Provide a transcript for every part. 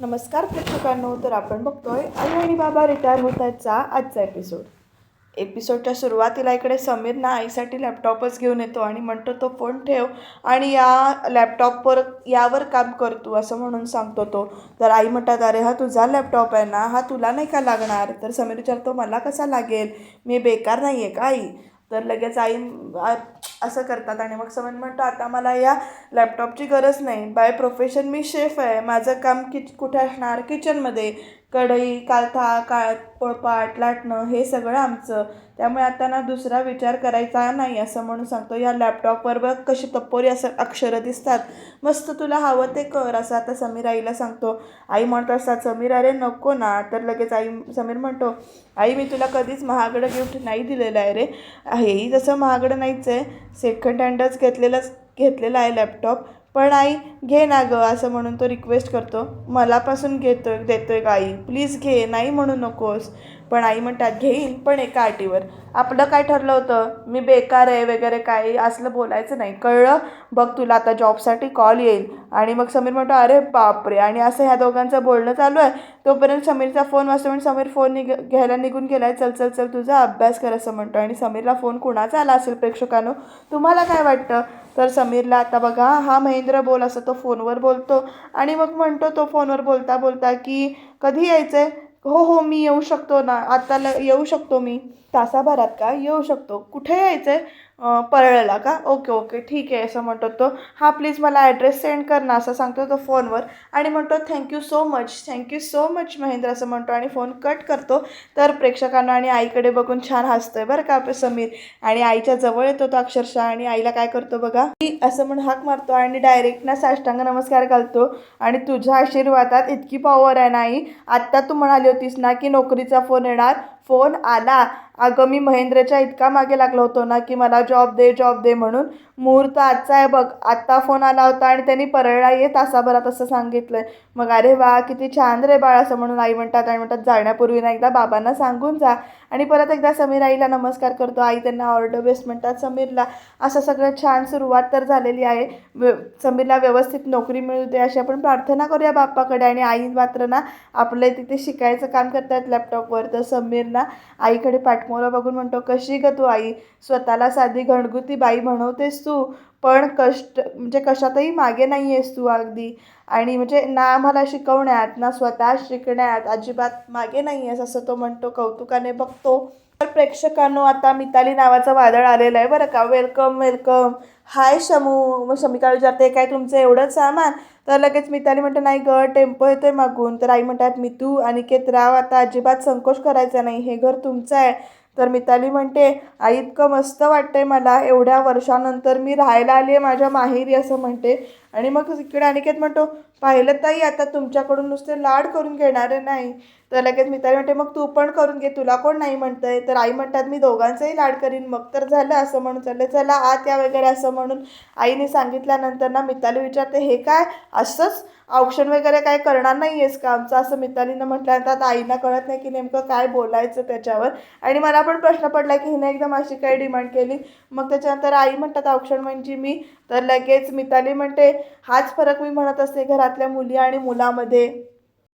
नमस्कार प्रेक्षकांनो तर आपण बघतोय आई आणि बाबा रिटायर होत आहेतचा आजचा एपिसोड एपिसोडच्या सुरुवातीला इकडे समीर ना आईसाठी लॅपटॉपच घेऊन येतो आणि म्हणतो तो फोन ठेव आणि या लॅपटॉपवर यावर काम करतो असं म्हणून सांगतो तो. तर आई म्हणतात अरे हा तुझा लॅपटॉप आहे ना हा तुला नाही का लागणार? तर समीर विचारतो मला कसा लागेल? मी बेकार नाही आहे का आई? तर लगेच आई असं करतात. आणि मग समीर म्हणतो आता मला या लॅपटॉपची गरज नाही. बाय प्रोफेशन मी शेफ आहे. माझं काम किच कुठे असणार? किचनमध्ये कढई कालथा का पोळपाट लाटणं हे सगळं आमचं. त्यामुळे आता ना दुसरा विचार करायचा नाही असं म्हणून सांगतो. या लॅपटॉपवर बघ कशी तप्पोरी असं अक्षरं दिसतात. मस्त तुला हवं ते कर असं आता समीर आईला सांगतो. आई म्हणत असतात समीर अरे नको ना. तर लगेच आई समीर म्हणतो आई मी तुला कधीच महागडं गिफ्ट नाही दिलेलं आहे रे. हेही तसं महागडं नाहीच आहे. सेकंड हँडच घेतलेलंच घेतलेला आहे लॅपटॉप पण आई घे ना गं असं म्हणून तो रिक्वेस्ट करतो. मलापासून घेतो देतो आहे आई प्लीज घे नाही म्हणू नकोस. पण आई म्हणतात घेईन पण एका अटीवर. आपलं काय ठरलं होतं? मी बेकार आहे वगैरे काही असलं बोलायचं नाही. कळलं? बघ तुला आता जॉबसाठी कॉल येईल. आणि मग समीर म्हणतो अरे बापरे! आणि असं ह्या दोघांचं बोलणं चालू आहे. तोपर्यंत समीरचा फोन वाजतो म्हणून समीर फोन निघ घ्यायला निघून गेलाय चल चल चल तुझा अभ्यास कर असं म्हणतो. आणि समीरला फोन कुणाचा आला असेल प्रेक्षकांनो? तुम्हाला काय वाटतं? तर समीरला आता बघा हा महेंद्र बोल असं तो फोनवर बोलतो. आणि मग म्हणतो तो फोनवर बोलता बोलता की कधी यायचं आहे हो हो मी येऊ शकतो ना. आता ल येऊ शकतो मी. तासाभरात का? येऊ शकतो. कुठे यायचं आहे परळला का? Okay okay. ठीक आहे असं म्हणतो तो. हा प्लीज मला ॲड्रेस सेंड कर ना असं सांगतो तो फोनवर आणि म्हणतो thank you so much thank you so much Mahendra असं म्हणतो आणि फोन कट करतो. तर प्रेक्षकांना आणि आईकडे बघून छान हसतोय बरं का आपलं समीर. आणि आईच्या जवळ येतो तो अक्षरशः आणि आईला काय करतो बघा. की असं म्हणून हाक मारतो आणि डायरेक्ट ना साष्टांग नमस्कार घालतो. आणि तुझ्या आशीर्वादात इतकी पॉवर आहे नाही आत्ता तू म्हणाली होतीस ना की नोकरीचा फोन येणार. फोन आला. अगं मी महेंद्रच्या इतका मागे लागलो होतो ना की मला जॉब दे जॉब दे म्हणून. मुहूर्त आजचा आहे बघ आत्ता फोन आला होता आणि त्यांनी परळला ये तासाभरात असं सांगितलंय. मग अरे वा किती छान रे बाळ असं म्हणून आई म्हणतात आणि म्हणतात जाण्यापूर्वी ना एकदा बाबांना सांगून जा. आणि परत एकदा समीर आईला नमस्कार करतो. आई त्यांना ऑर्डर बेस्ट म्हणतात समीरला. असं सगळं छान सुरुवात तर झालेली आहे. व्य समीरला व्यवस्थित नोकरी मिळू दे अशी आपण प्रार्थना करूया बाप्पाकडे. आणि आई मात्र ना आपलं तिथे शिकायचं काम करतात लॅपटॉपवर तर समीर ना आईकडे पाठमोरा बघून म्हणतो कशी ग तू आई? स्वतःला साधी घणगुती बाई म्हणवतेस तू पण कष्ट म्हणजे कशातही मागे नाही आहेस तू अगदी. आणि म्हणजे ना आम्हाला शिकवण्यात ना स्वतः शिकण्यात अजिबात मागे नाही आहेस असं तो म्हणतो कौतुकाने बघतो. तर प्रेक्षकांनो आता मिताली नावाचं वादळ आलेलं आहे. बरं का? Welcome welcome hi Shamu. मग शमिका विचारते काय तुमचं एवढंच सामान? तर लगेच मिताली म्हणते नाही ग टेम्पो येतोय मागून. तर आई म्हणतात मितू अनिकेत राव आता अजिबात संकोच करायचा नाही. हे घर तुमचं आहे. तर मिताली म्हणते आई इतकं मस्त वाटतंय मला. एवढ्या वर्षानंतर मी राहायला आली आहे माझ्या माहेरी असं म्हणते. आणि मग इकडे अनिकेत म्हणतो पाहिलं ताई आता तुमच्याकडून नुसते लाड करून घेणारे नाही. तर लगेच मिताली म्हणते मग तू पण करून घे तुला कोण नाही म्हणतंय? तर आई म्हणतात मी दोघांचंही लाड करीन मग तर झालं असं म्हणून चाललं चला आत या वगैरे असं म्हणून. आईने सांगितल्यानंतर ना मिताली विचारते हे काय? असंच औक्षण वगैरे काय करणार नाही आहेस का आमचं? असं मितालीनं म्हटल्यानंतर आता आईना कळत नाही की नेमकं काय बोलायचं त्याच्यावर. आणि मला पण प्रश्न पडला की हिने एकदम अशी काय डिमांड केली. मग त्याच्यानंतर आई म्हणतात औक्षण म्हणजे मी? तर लगेच मिताली म्हणते हाच फरक मी म्हणत असते घरातल्या मुली आणि मुलामध्ये.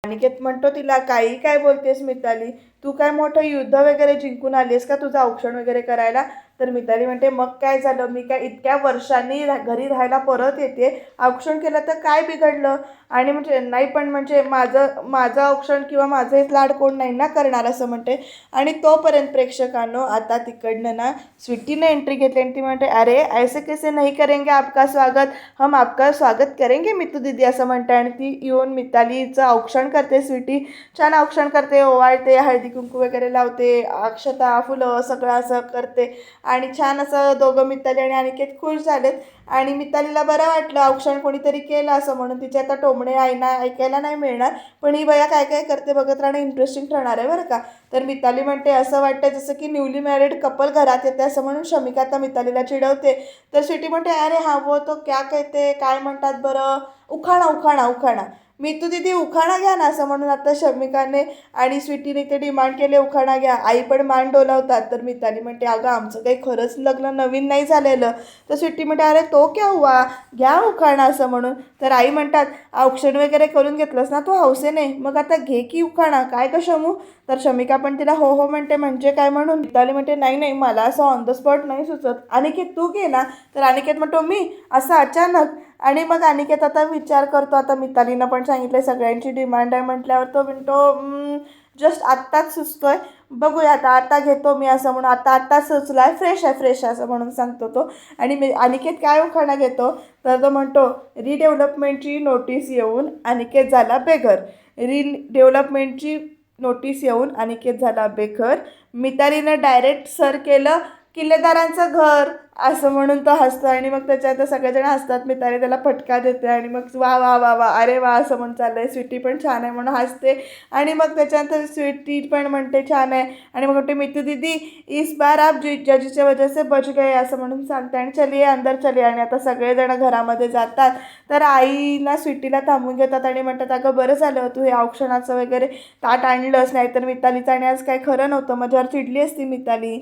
अनिकेत म्हणतो तिला काही काय बोलतेस मिताली? तू काय मोठं युद्ध वगैरे जिंकून आलीस का तुझं औक्षण वगैरे करायला? तर मिताली म्हणते मग काय झालं? मी काय इतक्या वर्षांनी घरी राहायला परत येते. औक्षण केलं तर काय बिघडलं? आणि म्हणजे नाही पण म्हणजे माझं माझं औक्षण किंवा माझं एक लाड कोण नाही ना करणार? असं म्हणते. आणि तोपर्यंत प्रेक्षकांनो आता तिकडनं ना स्वीटीने एंट्री घेतली आणि ती म्हणते अरे ऐसे कैसे नाही करेंगे आपका स्वागत? हम आपका स्वागत करेंगे मितू दीदी असं म्हणते. आणि ती येऊन मितालीचं औक्षण करते स्वीटी. छान औक्षण करते ओवाळते हळदी कुंकू वगैरे लावते अक्षता फुलं सगळं असं करते. आणि छान असं दोघं मिताली आणि अनिकेत खुश झालेत. आणि मितालीला बरं वाटलं औक्षण कोणीतरी केलं असं म्हणून तिचे आता टोमणे आईना ऐकायला नाही मिळणार. पण ही बया काय काय करते बघत राहणं इंटरेस्टिंग ठरणार आहे बरं का. तर मिताली म्हणते असं वाटतं जसं की न्यूली मॅरिड कपल घरात येते असं म्हणून शमिका आता मितालीला चिडवते. तर स्वीटी म्हणते अरे हा वो तो क्या कहते काय म्हणतात बरं? उखाणा उखाणा उखाणा. मी तू तिथे उखाणा घ्या ना असं म्हणून आता शमिकाने आणि स्वीटीने ते डिमांड केले उखाणा घ्या. आई पण मान डोलावतात. तर मिताली म्हणते अगं आमचं काही खरंच लग्न नवीन नाही झालेलं. तर स्वीटी म्हणते अरे तो क्या हुआ? घ्या उखाणा असं म्हणून. तर आई म्हणतात औक्षण वगैरे करून घेतलंस ना तू हौसेने? मग आता घे की उखाणा. काय का शमू? तर शमिका पण तिला हो हो म्हणते म्हणजे काय? म्हणून मिताली म्हणते नाही नाही मला असं ऑन द स्पॉट नाही सुचत. अनिकेत तू घे ना. तर अनिकेत म्हणतो मी? असं अचानक आणि मग अनिकेत आता विचार करतो आता मितालीनं पण सांगितलं सगळ्यांची डिमांड आहे म्हटल्यावर तो म्हणतो जस्ट आत्ताच सुचतो आहे बघूया आता आता घेतो मी असं म्हणून आता आत्ताच सुचला आहे फ्रेश आहे फ्रेश आहे असं म्हणून सांगतो तो. आणि मी अनिकेत काय उखाणा घेतो तर तो म्हणतो रिडेव्हलपमेंटची नोटीस येऊन अनिकेत झाला बेघर. रि डेव्हलपमेंटची नोटीस येऊन अनिकेत झाला बेघर. मितालीनं डायरेक्ट सर केलं किल्लेदारांचं घर. असं म्हणून तो हसतो आणि मग त्याच्यात सगळेजण हसतात. मिताली त्याला फटका देते आणि मग वा वा वा वा अरे वा असं म्हणून चाललं आहे स्वीटी पण छान आहे म्हणून हसते. आणि मग त्याच्यानंतर स्वीटी पण म्हणते छान आहे. आणि मग म्हणते मितू दिदी इस बार आप जी जजीच्या वजह से बच गए असं म्हणून सांगते. आणि चलिये अंदर चलिये आणि आता सगळेजण घरामध्ये जातात. तर आईला स्वीटीला थांबून घेतात आणि म्हणतात अगं बरं झालं तू हे औक्षणाचं वगैरे ताट आणलंच नाही तर मितालीचं आणि आज काही खरं नव्हतं. माझ्यावर चिडली असती मिताली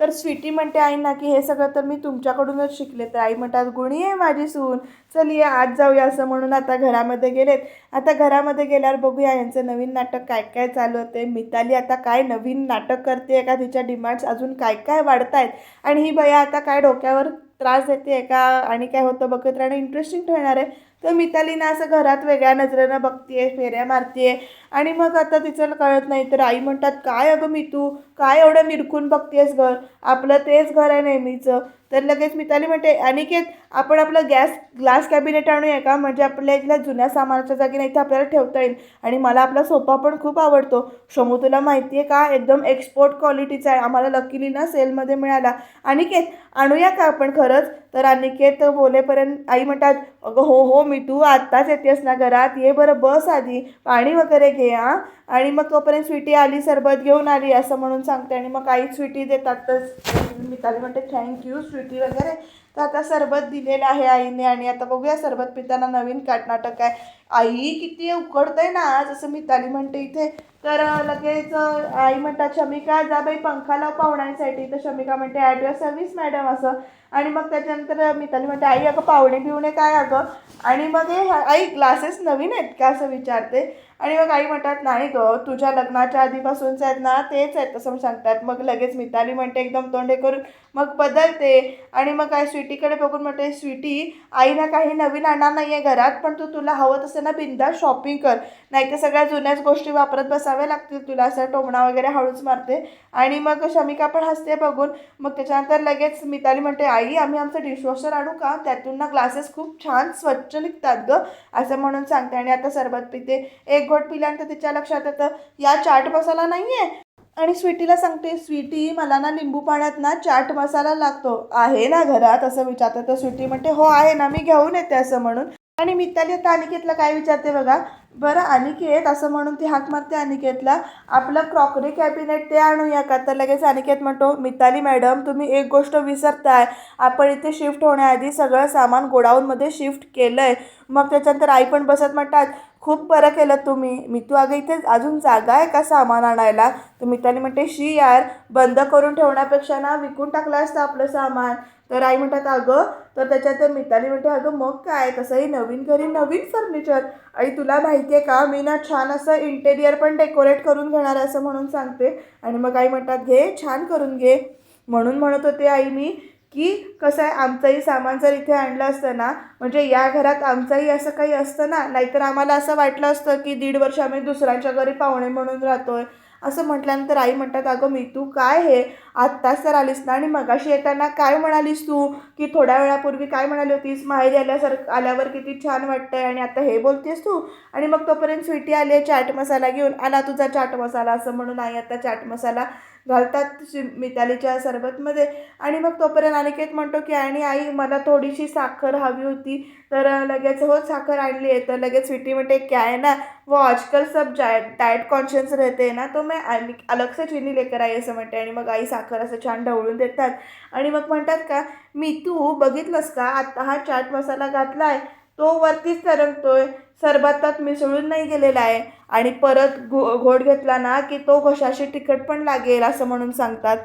तर स्वीटी म्हणते आई ना की हे सगळं तर मी तुमच्याकडूनच शिकले. तर आई म्हणतात गुणी आहे माझी सून. चल ये आज जाऊया. असं म्हणून आता घरामध्ये गेलेत. आता घरामध्ये गेल्यावर बघूया यांचं नवीन नाटक काय काय चालू होते मिताली आता काय नवीन नाटक करते का? तिच्या डिमांड्स अजून काय काय वाढत आहेत आणि ही बया आता काय डोक्यावर त्रास देते का? आणि काय होतं बघत राहणं इंटरेस्टिंग ठरणार आहे. तर मितालीनं असं घरात वेगळ्या नजरेनं बघतीये फेऱ्या मारतीये. आणि मग आता तिचं कळत नाही तर आई म्हणतात काय अगं मी तू काय एवढं निरखून बघतेस घर? आपलं तेच घर आहे नेहमीचं. तर लगेच मिताली म्हणते अनिकेत आपण आपलं गॅस ग्लास कॅबिनेट आणूया का? म्हणजे आपल्या इथल्या जुन्या सामानाच्या जागी नाही तर आपल्याला ठेवता येईल. आणि मला आपला सोफा पण खूप आवडतो. शमू तुला माहिती आहे का? एकदम एक्सपोर्ट क्वालिटीचा आहे. आम्हाला लकीली ना सेलमध्ये मिळाला. अनिकेत आणूया का आपण खरंच? तर अनिकेत बोलेपर्यंत आई म्हणतात अगं हो हो मी तू आत्ताच येतेस ना घरात. ये बरं बस आधी. पाणी वगैरे घे. हां. आणि मग तोपर्यंत स्वीटी आली सरबत घेऊन आली असं म्हणून सांगते. आणि मग आई स्वीटी देतात तर मिताली म्हणते थँक्यू स्वीटी वगैरे. तर आता सरबत दिलेलं आहे आईने. आणि आता बघूया सरबत पिताना नवीन काट नाटक आहे. आई किती उकडतंय ना आज असं मिताली म्हणते इथे तर लगेच आई म्हणतात शमिका जा बाई पंखा लाव पाहुण्यांसाठी. तर शमिका म्हणते ॲट युअर सर्व्हिस मॅडम असं. आणि मग त्याच्यानंतर मिताली म्हणते आई अगं पाहुणे बिवणे काय अगं? आणि मग हे आई ग्लासेस नवीन आहेत का असं विचारते. आणि मग आई म्हणतात नाही गं तुझ्या लग्नाच्या आधीपासूनच आहेत ना तेच आहेत असं सांगतात. मग लगेच मिताली म्हणते एकदम तोंडे करून मग बदलते. आणि मग काय स्वीटीकडे बघून म्हणते स्वीटी आईनं काही नवीन आणणार नाही आहे घरात पण तू तुला हवं तसं असताना बिंदा शॉपिंग कर. नाही तर सगळ्या जुन्याच गोष्टी वापरत बसाव्या लागतील तुला असं टोमणा वगैरे हळूच मारते. आणि मग शमिका पण हसते बघून. मग त्याच्यानंतर लगेच मिताली म्हणते आई आम्ही आमचं डिशवॉशर आणू का? त्यातून ना ग्लासेस खूप छान स्वच्छ निघतात गं असं म्हणून सांगते. आणि आता सरबत पिते. एक घोट पिल्यानंतर तिच्या लक्षात येतं या चाट मसाला नाही आहे आणि स्वीटीला सांगते स्वीटी मला ना लिंबू पाण्यात ना चाट मसाला लागतो. आहे ना घरात? असं विचारते तर स्वीटी म्हणते हो आहे ना मी घेऊन येते असं म्हणून. आणि मिताली आता अनिकेतला काय विचारते बघा? बरं अनिकेत असं म्हणून ती हाक मारते अनिकेतला आपलं क्रॉकरी कॅबिनेट ते आणूया का? तर लगेच अनिकेत म्हणतो मिताली मॅडम तुम्ही एक गोष्ट विसरताय. आपण इथे शिफ्ट होण्याआधी सगळं सामान गोडाऊनमध्ये शिफ्ट केलं आहे मग त्याच्यानंतर आई पण बसत म्हणतात खूप बरं केलं तुम्ही. मी तू अगं इथे अजून जागा आहे का सामान आणायला? तर मिताली म्हणते शी यार बंद करून ठेवण्यापेक्षा ना विकून टाकलं असतं आपलं सामान. तर आई म्हणतात अगं तर त्याच्यात मिताली म्हणते अगं मग काय? तसंही नवीन घरी नवीन फर्निचर आई तुला माहिती आहे का? मी ना छान असं इंटेरियर पण डेकोरेट करून घेणार आहे असं म्हणून सांगते. आणि मग आई म्हणतात घे छान करून घे. म्हणून म्हणत होते आई मी की कसं आहे आमचंही सामान जर इथे आणलं असतं ना म्हणजे या घरात आमचंही असं काही असतं ना नाहीतर आम्हाला असं वाटलं असतं की दीड वर्ष आम्ही दुसऱ्यांच्या घरी पाहुणे म्हणून राहतोय. असं म्हटल्यानंतर आई म्हणतात अगं मी तू काय हे? आत्ताच तर आलीस ना आणि मगाशी येताना काय म्हणालीस तू? की थोड्या वेळापूर्वी काय म्हणाली होतीस? माहेरी आल्यासार आल्यावर किती छान वाटतंय आणि आता हे बोलतेस तू. आणि मग तोपर्यंत स्वीटी आली आहे चाट मसाला घेऊन. आला तुझा चाट मसाला असं म्हणून आई आता चाट मसाला घालतात मितालीच्या सरबतमध्ये. आणि मग तोपर्यंत अनिकेत म्हणतो की आणि आई मला थोडीशी साखर हवी होती. तर लगेच हो साखर आणली आहे. तर लगेच स्वीटी म्हणते क्या आहे ना? वो आजकल सब डाएट डाएट कॉन्शियस रहते हैं ना तो मैं अल- अलग से चीनी लेकर आई असं म्हणते. आणि मग आई साखर साखर असं छान ढवळून देतात. आणि मग म्हणतात का मी तू बघितलंस का? आत्ता हा चाट मसाला घातला आहे तो वरतीच तरंगतोय. सरबतात मिसळून नाही गेलेला आहे. आणि परत घो घोट घेतला ना की तो घशाशी तिखट पण लागेल असं म्हणून सांगतात.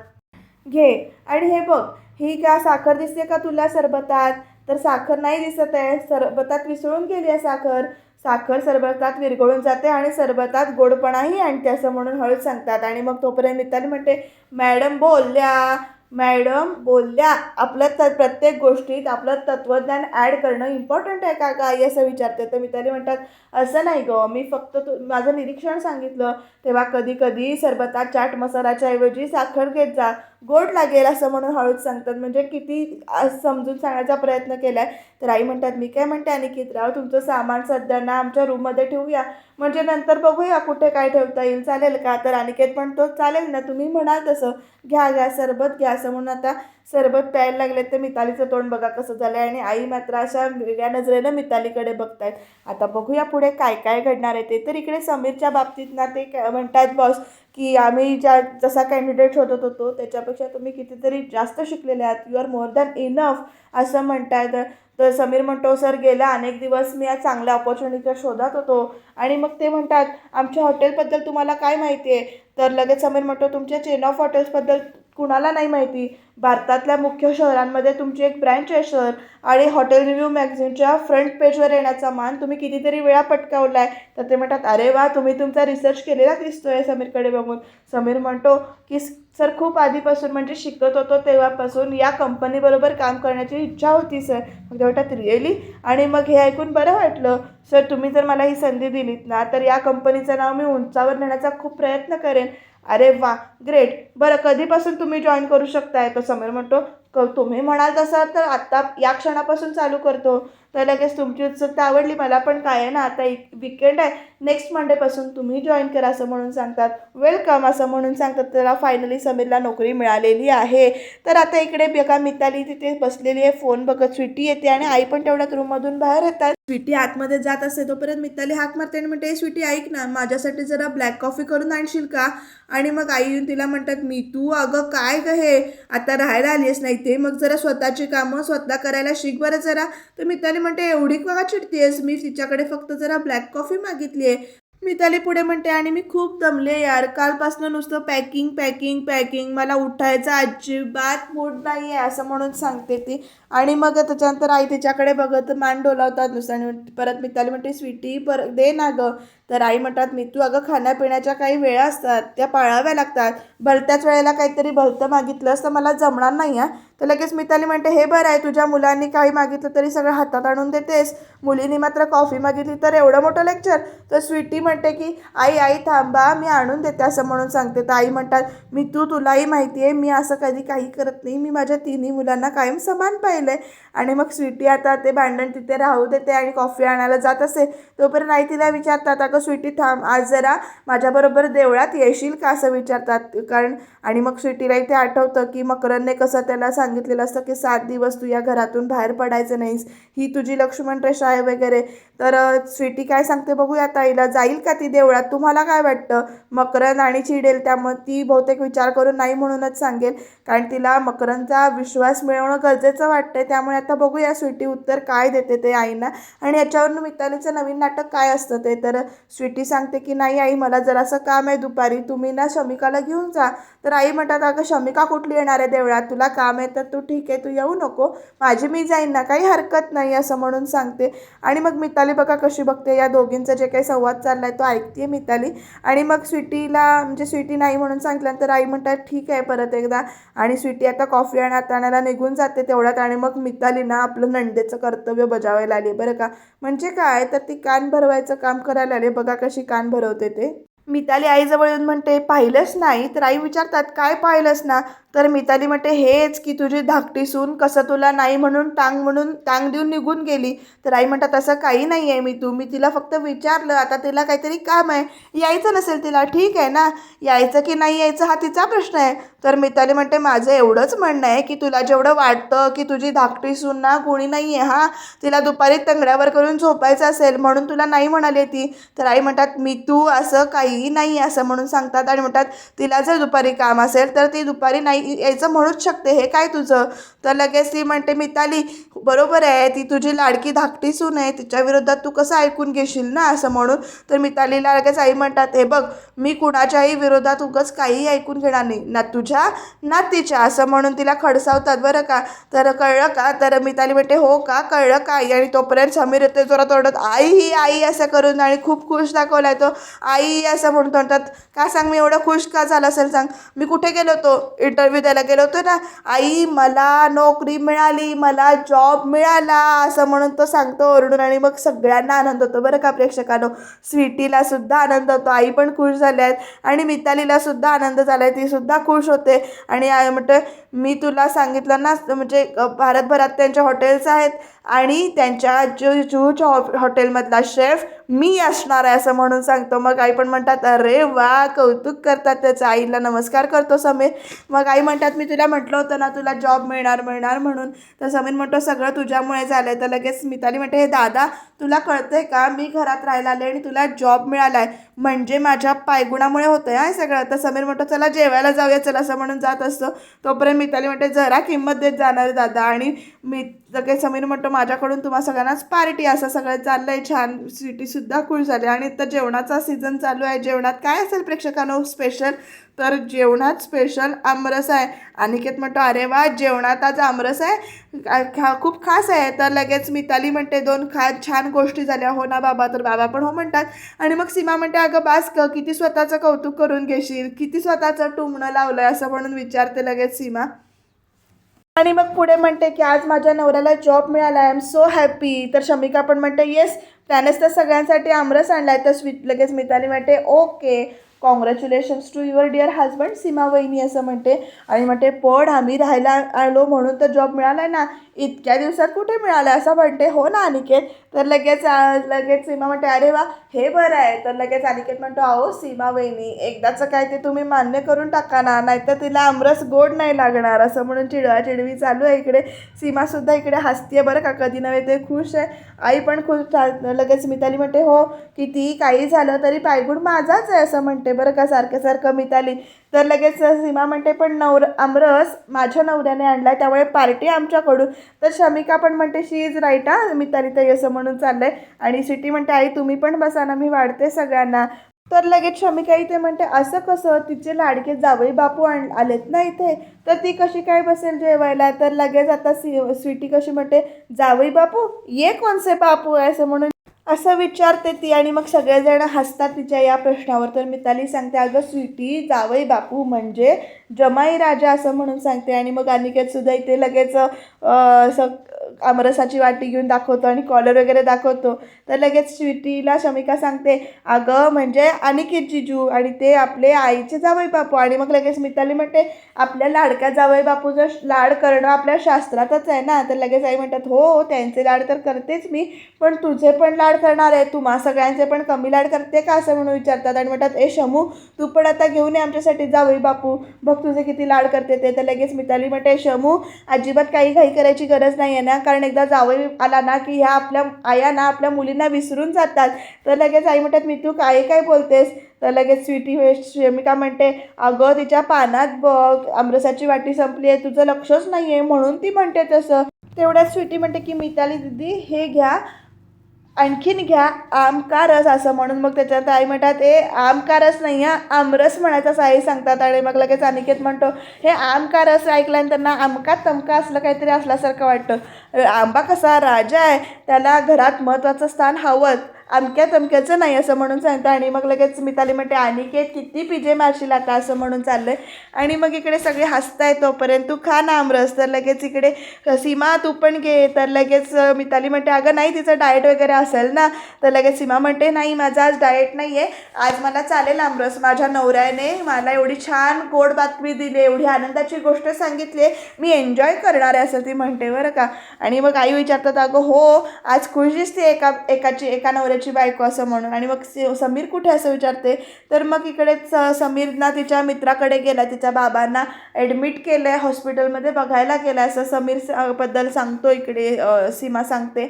घे. आणि हे बघ ही का साखर दिसते का तुला सरबतात? तर साखर नाही दिसत आहे. सरबतात विसळून गेली आहे साखर. साखर सरबतात विरघळून जाते आणि सरबतात गोडपणाही आणते असं म्हणून हळद सांगतात. आणि मग तोपर्यंत मिताली म्हणते मॅडम बोलल्या मॅडम बोलल्या. आपल्या त प्रत्येक गोष्टीत आपलं तत्त्वज्ञान ॲड करणं इम्पॉर्टंट आहे का काय असं विचारते. तर मिताली म्हणतात असं नाही गं. मी फक्त तू माझं निरीक्षण सांगितलं. तेव्हा कधी कधी सरबतात चाट मसाल्याच्या ऐवजी साखर घेत जा. गोड लागेल असं म्हणून हळूच सांगतात. म्हणजे किती समजून सांगण्याचा प्रयत्न केला आहे तर आई म्हणतात मी काय म्हणते अनिकेतराव तुमचं सामान सध्या ना आमच्या रूममध्ये ठेवूया. म्हणजे नंतर बघूया कुठे काय ठेवता येईल. चालेल का? तर अनिकेत म्हणतो चालेल ना तुम्ही म्हणाल तसं. घ्या घ्या सरबत घ्या. असं म्हणून आता सरबत प्यायला लागले तर मितालीचं तोंड बघा कसं झालं आहे आणि आई मात्र अशा वेगळ्या नजरेनं मितालीकडे बघतायत. आता बघूया पुढे काय काय घडणार आहे ते. तर इकडे समीरच्या बाबतीत ना ते काय म्हणतात बॉस की आम्ही ज्या जसा कॅन्डिडेट शोधत होतो त्याच्यापेक्षा तुम्ही कितीतरी जास्त शिकलेले आहात. You are more than enough असं म्हणतायत तर समीर म्हणतो सर गेल्या अनेक दिवस मी या चांगल्या ऑपॉर्च्युनिटीच्या शोधात होतो. आणि मग ते म्हणतात आमच्या हॉटेलबद्दल तुम्हाला काय माहिती आहे? तर लगेच समीर म्हणतो तुमच्या चेन ऑफ हॉटेल्सबद्दल कुणाला नाही माहिती. भारतातल्या मुख्य शहरांमध्ये तुमची एक ब्रँच आहे शहर आणि हॉटेल रिव्ह्यू मॅगझिनच्या फ्रंट पेजवर येण्याचा मान तुम्ही कितीतरी वेळा पटकावला आहे तर ते म्हणतात अरे वा तुम्ही तुमचा रिसर्च केलेला दिसतोय समीरकडे बघून. समीर म्हणतो की सर खूप आधीपासून म्हणजे शिकत होतो तेव्हापासून या कंपनीबरोबर काम करण्याची इच्छा होती सर. मग ते म्हणतात रिअली आणि मग हे ऐकून बरं वाटलं. सर तुम्ही जर मला ही संधी दिलीत ना तर या कंपनीचं नाव मी उंचावर नेण्याचा खूप प्रयत्न करेन. अरे वा ग्रेट बरं कधीपासून तुम्ही जॉईन करू शकताय? तर समीर म्हणतो क तुम्ही म्हणाल तसं तर आत्ता या क्षणापासून चालू करतो. तर लगेच तुमची उत्सुकता आवडली. मला पण काय आहे ना आता एक विकेंड आहे. नेक्स्ट मंडेपासून तुम्ही जॉईन करा असं म्हणून सांगतात. वेलकम असं म्हणून सांगतात. त्याला फायनली समीरला नोकरी मिळालेली आहे. तर आता इकडे बघा मिताली तिथे बसलेली आहे. फोन बघत स्वीटी येते आणि आई पण तेवढ्यात रूममधून बाहेर येतात. स्वीटी आतमध्ये जात असते तोपर्यंत मिताली हाक मारते आणि म्हणते स्वीटी ऐक ना माझ्यासाठी जरा ब्लॅक कॉफी करून आणशील का? आणि मग आई येऊन तिला म्हणतात मी तू अगं काय ग हे? आता राहायला आलीस नाही ते मग जरा स्वतःची कामं स्वतः करायला शिक बरं जरा. तर मिताली म्हणते एवढी का चिडतेस मी तिच्याकडे फक्त जरा ब्लॅक कॉफी मागितली आहे मिताली पुढे म्हणते आणि मी खूप दमले यार. कालपासनं नुसतं पॅकिंग पॅकिंग पॅकिंग मला उठायचा अजिबात मूड नाही आहे असं म्हणून सांगते ती. आणि मग त्याच्यानंतर आई तिच्याकडे बघत मान डोलावतात नुसतं परत मिताली म्हणते स्वीटी पर दे ना गं. तर आई म्हणतात मितू अगं खाण्यापिण्याच्या काही वेळा असतात त्या पाळाव्या लागतात. भलत्याच वेळेला काहीतरी भलतं मागितलंस तर मला जमणार नाही हा. तर लगेच मिताली म्हणते हे बरं आहे तुझ्या मुलांनी काही मागितलं तरी सगळं हातात आणून देतेस. मुलींनी मात्र कॉफी मागितली तर एवढं मोठं लेक्चर. तर स्वीटी म्हणते की आई आई थांबा मी आणून देते असं म्हणून सांगते. तर आई म्हणतात मी तू तुलाही माहिती आहे मी असं कधी काही करत नाही. मी माझ्या तिन्ही मुलांना कायम समान राहिलं आहे आणि मग स्वीटी आता ते भांडण तिथे राहू देते आणि कॉफी आणायला जात असेल तोपर्यंत आई तिला विचारतात अगं स्वीटी थांब आज जरा माझ्याबरोबर देवळात येशील का? असं विचारतात. कारण आणि मग स्वीटीला इथे आठवतं की मकरनने कसं त्याला सांगितलेलं असतं की सात दिवस तू या घरातून बाहेर पडायचं नाहीस. ही तुझी लक्ष्मण रेषा आहे वगैरे. तर स्वीटी काय सांगते बघूया ताईला जाईल का ती देवळात? तुम्हाला काय वाटतं? मकरन आणि चिडेल त्यामुळे ती बहुतेक विचार करून नाही म्हणूनच सांगेल. कारण तिला मकरनचा विश्वास मिळवणं गरजेचं वाटतं. वाटतंय. त्यामुळे आता बघूया स्वीटी उत्तर काय देते ते आईना. आणि याच्यावरून मितालीचं नवीन नाटक काय असतं ते. तर स्वीटी सांगते की नाही आई मला जरासं काम आहे दुपारी. तुम्ही ना शमिकाला घेऊन जा. तर आई म्हणतात अगं शमिका कुठली येणार आहे देवळात? तुला काम आहे तर तू ठीक आहे तू येऊ नको. माझी मी जाईन ना काही हरकत नाही असं म्हणून सांगते. आणि मग मिताली बघा कशी बघते. या दोघींचा जे काही संवाद चाललाय तो ऐकते मिताली. आणि मग स्वीटीला म्हणजे स्वीटी नाही म्हणून सांगितल्यानंतर आई म्हणतात ठीक आहे परत एकदा. आणि स्वीटी आता कॉफी आणि आणायला निघून जाते तेवढ्यात आणि मग मिताली ना आपलं नंदेचं कर्तव्य बजावायला आली. बरं का? म्हणजे काय? तर ती कान भरवायचं काम करायला आले. बघा कशी कान भरवते ते. मिताली आईजवळ येऊन म्हणते पाहिलंच नाही? तर आई विचारतात काय पाहिलंस ना? तर मिताली म्हणते हेच की तुझी धाकटी सून कसं तुला नाही म्हणून टांग म्हणून टांग देऊन निघून गेली. तर आई म्हणतात असं काही नाही आहे मी तू मी तिला फक्त विचारलं आता तिला काहीतरी काम आहे. यायचं नसेल तिला ठीक आहे ना? यायचं की नाही यायचं हा तिचा प्रश्न आहे. तर मिताली म्हणते माझं एवढंच म्हणणं आहे की तुला जेवढं वाटतं की तुझी धाकटी सून ना कोणी नाही आहे हां? तिला दुपारी तंगड्यावर करून झोपायचं असेल म्हणून तुला नाही म्हणाली ती. तर आई म्हणतात मी तू असं काही काहीही नाही असं म्हणून सांगतात आणि म्हणतात तिला जर दुपारी काम असेल तर ती दुपारी नाही यायचं म्हणूच शकते. हे काय तुझं? तर लगेच ती म्हणते मिताली बरोबर आहे ती तुझी लाडकी धाकटी सून आहे तिच्या विरोधात तू कसं ऐकून घेशील ना? असं म्हणून तर मितालीला लगेच आई म्हणतात हे बघ मी कुणाच्याही विरोधात उगाच काहीही ऐकून घेणार नाही ना तुझ्या ना तिच्या. असं म्हणून तिला खडसावतात बरं का? तर कळलं का? तर मिताली म्हणते हो का? कळलं का? आणि तोपर्यंत समीर येते जोरात ओरडत आई ही आई असं करून आणि खूप खुश दाखवलाय तो. आई असं म्हणून म्हणतात का सांग मी एवढं खुश का झालं असेल सांग? मी कुठे गेलो होतो? इंटरव्ह्यू द्यायला गेलो होतो ना. आई मला नोकरी मिळाली मला जॉब मिळाला असं म्हणून तो सांगतो ओरडून आणि मग सगळ्यांना आनंद होतो. बरं का प्रेक्षकांनो? स्वीटीला सुद्धा आनंद होतो. आई पण खुश झाल्या आहेत आणि मितालीला सुद्धा आनंद झाला आहे. ती सुद्धा खुश होते. आणि आई म्हणते मी तुला सांगितलं ना म्हणजे भारतभरात त्यांच्या हॉटेल्स आहेत आणि त्यांच्या जो जूच्या हॉ हॉटेलमधला शेफ मी असणार आहे असं म्हणून सांगतो. मग आई पण म्हणतात अरे वा कौतुक करतात त्याचं. आईला नमस्कार करतो समीर. मग आई म्हणतात मी तुला म्हटलं होतं ना तुला जॉब मिळणार मिळणार म्हणून. तर समीर म्हणतो सगळं तुझ्यामुळे झालं आहे तर लगेच मिताली म्हणते हे दादा तुला कळतंय का? मी घरात राहायला आले आणि तुला जॉब मिळाला आहे म्हणजे माझ्या पायगुणामुळे होतं आहे सगळं. तर समीर म्हणतो चला जेवायला जाऊया चला असं म्हणून जात असतो. तोपर्यंत मिताली म्हणते जरा किंमत देत जाणार दादा. आणि मी लगेच समीर म्हणतो माझ्याकडून तुम्हा सगळ्यांनाच पार्टी असं सगळं चाललं आहे छान सिटीसुद्धा खुश झाली. आणि तर जेवणाचा सीझन चालू आहे. जेवणात काय असेल प्रेक्षकांनो? स्पेशल तर जेवणात स्पेशल आमरस आहे. अनिकेत म्हणतो अरे वा जेवणात आज आमरस आहे. खा खूप खास आहे. तर लगेच मिताली म्हणते दोन खा छान गोष्टी झाल्या. हो ना बाबा. तर बाबा पण हो म्हणतात. आणि मग सीमा म्हणते अगं बास क किती स्वतःचं कौतुक करून घेशील? किती स्वतःचं टुमणं लावलं आहे असं म्हणून विचारते लगेच सीमा. आणि मग पुढे म्हणते की आज माझ्या नवऱ्याला जॉब मिळाला. आय एम सो हॅपी तर शमिका पण म्हणते येस त्यानेच तर सगळ्यांसाठी आमरस आणला आहे तर स्वीट लगेच मिताली म्हणते okay congratulations to your dear husband Seema वहिनी असं म्हणते. आणि म्हणते पण आम्ही राहायला आलो म्हणून तर जॉब मिळाला आहे ना. इतक्या दिवसात कुठे मिळाला? असं म्हणते. हो ना अनिकेत. तर लगेच लगेच सीमा म्हणते अरे वा हे बरं आहे. तर लगेच अनिकेत म्हणतो अहो सीमा वहिनी एकदाचं काय ते तुम्ही मान्य करून टाका ना. नाहीतर तिला आमरस गोड नाही लागणार. असं म्हणून चिडवा चिडवी चालू आहे इकडे. सीमासुद्धा इकडे हसतीये बरं का. कधी नव्हे ते खुश आहे. आई पण खुश लगेच मिताली म्हणते हो किती काही झालं तरी पायगुण माझाच आहे. असं म्हणते. बरं का सारखं सारखं मिताली तर लगेच सीमा म्हणते पण नवर आमरस माझ्या नवऱ्याने आणलाय त्यामुळे पार्टी आमच्याकडून. तर शमिका पण म्हणते शी इज राईट हा मिताली ताई असं म्हणून चाललंय. आणि सिटी म्हणते आई तुम्ही पण बसा ना मी वाढते सगळ्यांना. तर लगेच शमिका इथे म्हणते असं कसं? तिचे लाडके जावई बापू आण आलेत ना इथे? तर ती कशी काय बसेल जेवायला? तर लगेच आता सी स्वीटी कशी म्हणते जावई बापू ये कोणसे बापू? आहे असं म्हणून असं विचारते ती आणि मग सगळेजण हसतात तिच्या या प्रश्नावर. तर मिताली सांगते अगं स्वीटी जावई बापू म्हणजे जमाई राजा असं म्हणून सांगते आणि मग अनिकेत सुद्धा इथे लगेच असं आमरसाची वाटी घेऊन दाखवतो आणि कॉलर वगैरे दाखवतो. तर लगेच स्वीटीला शमिका सांगते अगं म्हणजे अनिकेत जिजू आणि ते आपले आईचे जावई बापू. आणि मग लगेच मिताली म्हणते आपल्या लाडक्या जावई बापूचं लाड करणं आपल्या शास्त्रातच आहे ना. तर लगेच आई म्हणतात हो त्यांचे लाड तर करतेच मी पण तुझे पण लाड करणार आहे. तुम्हा सगळ्यांचे पण कमी लाड करते का? असं म्हणून विचारतात आणि म्हणतात ए शमू तू पण आता घेऊन ये आमच्यासाठी जावई बापू. बघ तुझे किती लाड करते ते. तर लगेच मिताली म्हणते शमू अजिबात काही घाई करायची गरज नाही आहे ना? कारण एकदा जावई आला ना की ह्या आपल्या आया ना आपल्या मुलींना विसरून जातात. तर लगेच आई म्हणतात मी तू काय काय बोलतेस? तर लगेच स्वीटी हे शमिका म्हणते अगं तिच्या पानात बघ आमरसाची वाटी संपली आहे तुझं लक्षच नाही आहे म्हणून ती म्हणते तसं. तेवढ्याच स्वीटी म्हणते की मिताली दिदी हे घ्या. आणखीन घ्या आमका रस असं म्हणून. मग त्याच्यात आई म्हणतात ए आमका रस नाही हा आमरस म्हणायचं असं आई सांगतात. आणि मग लगेच अनिकेत म्हणतो हे आमका रस ऐकल्यानंतर ना आमका तमका असलं काहीतरी असल्यासारखं वाटतं. आंबा कसा राजा आहे त्याला घरात महत्त्वाचं स्थान हवंच. अमक्या तमक्याचं नाही असं म्हणून सांगतं. आणि मग लगेच मिताली म्हणते अनिकेत किती पिजे मारशील आता? असं म्हणून चाललं आहे आणि मग इकडे सगळे हसताय तोपर्यंत. तू खा ना आमरस तर लगेच इकडे सीमा तू पण घे. तर लगेच मिताली म्हणते अगं नाही तिचं डाएट वगैरे असेल ना. तर लगेच सीमा म्हणते नाही माझा आज डाएट नाही आहे आज मला चालेल आमरस माझ्या नवऱ्याने मला एवढी छान गोड बातमी दिली एवढी आनंदाची गोष्ट सांगितली आहे. मी एन्जॉय करणार आहे असं ती म्हणते बरं का. आणि मग आई विचारतात अगं हो आज खुश दिसते एका एकाची एका नवऱ्याची? बायको असं म्हणून. आणि मग समीर कुठे असं विचारते? तर मग इकडेच समीरना तिच्या मित्राकडे गेला तिच्या बाबांना ॲडमिट केलं आहे हॉस्पिटलमध्ये बघायला गेला असं समीरबद्दल सांगतो इकडे सीमा सांगते.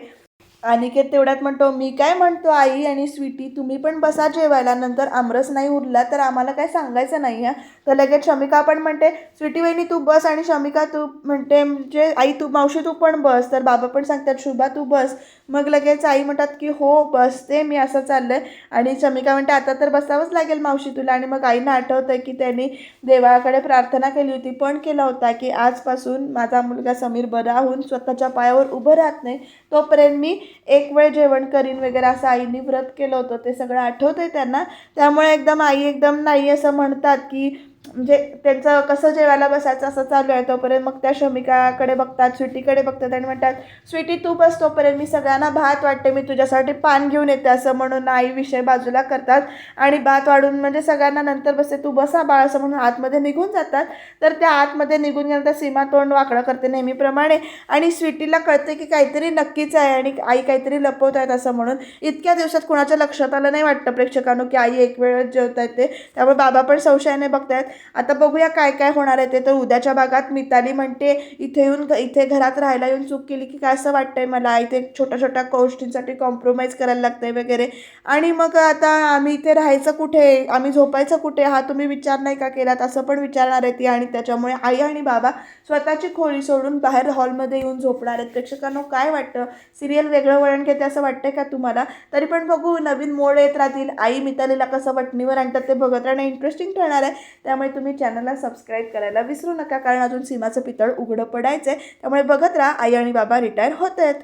अनिकेत तेवढ्यात म्हणतो मी काय म्हणतो आई आणि स्वीटी तुम्ही पण बसा जेवायला. नंतर आमरस नाही उरला तर आम्हाला काय सांगायचं नाही आहे तर लगेच शमिका पण म्हणते स्वीटी वहिनी तू बस. आणि शमिका तू म्हणते म्हणजे आई तू मावशी तू पण बस. तर बाबा पण सांगतात शुभा तू बस. मग लगेच आई म्हणतात की हो बसते मी असं चाललं आहे आणि शमिका म्हणते आता तर बसावंच लागेल मावशी तुला. आणि मग आईनं आठवतं की त्यांनी देवाकडे प्रार्थना केली होती पण केला होता की आजपासून माझा मुलगा समीर बरा होऊन स्वतःच्या पायावर उभं राहत नाही. तोपर्यंत मी एक वेळ जेवण करीन वगैरे असं आईने व्रत केलं होतं. ते सगळं आठवतं आहे त्यांना. त्यामुळे एकदम आई एकदम नाही असं म्हणतात की म्हणजे त्यांचं कसं जेवायला बसायचं असं चालू आहे तोपर्यंत मग त्या शमिकाकडे बघतात स्वीटीकडे बघतात आणि म्हणतात स्वीटी तू बस तोपर्यंत मी सगळ्यांना भात वाटते मी तुझ्यासाठी पान घेऊन येते असं म्हणून आई विषय बाजूला करतात. आणि भात वाढून म्हणजे सगळ्यांना नंतर बसते तू बसा बाळ असं म्हणून आतमध्ये निघून जातात. तर त्या आतमध्ये निघून गेल्यानंतर सीमा तोंड वाकडं करते नेहमीप्रमाणे. आणि स्वीटीला कळते की काहीतरी नक्कीच आहे आणि आई काहीतरी लपवत आहेत असं म्हणून. इतक्या दिवसात कुणाच्या लक्षात आलं नाही वाटतं प्रेक्षकांनो की आई एक वेळच जेवत आहेत ते. त्यामुळे बाबा पण संशयाने बघतायत. आता बघूया काय काय होणार आहे ते. तर उद्याच्या भागात मिताली म्हणते इथे येऊन इथे घरात राहायला येऊन चूक केली की काय असं वाटतंय मला? इथे छोट्या छोट्या गोष्टींसाठी कॉम्प्रोमाइज करायला लागतंय वगैरे. आणि मग आता आम्ही इथे राहायचं कुठे? आम्ही झोपायचं कुठे? हा तुम्ही विचार नाही का केलात? असं पण विचारणार आहे ती आणि त्याच्यामुळे आई आणि बाबा स्वतःची खोली सोडून बाहेर हॉलमध्ये येऊन झोपणार आहेत. प्रेक्षकांना काय वाटतं? सिरियल वेगळं वळण घेते असं वाटतंय का तुम्हाला? तरी पण बघू नवीन मोड येत राहतील. आई मितालीला कसं वटणीवर आणतात ते बघत राहणं इंटरेस्टिंग ठरणार आहे. त्यामुळे तुम्ही चॅनलला सबस्क्राईब करायला विसरू नका. कारण अजून सीमाचं पितळ उघडं पडायचं आहे त्यामुळे बघत राहा आई आणि बाबा रिटायर होत आहेत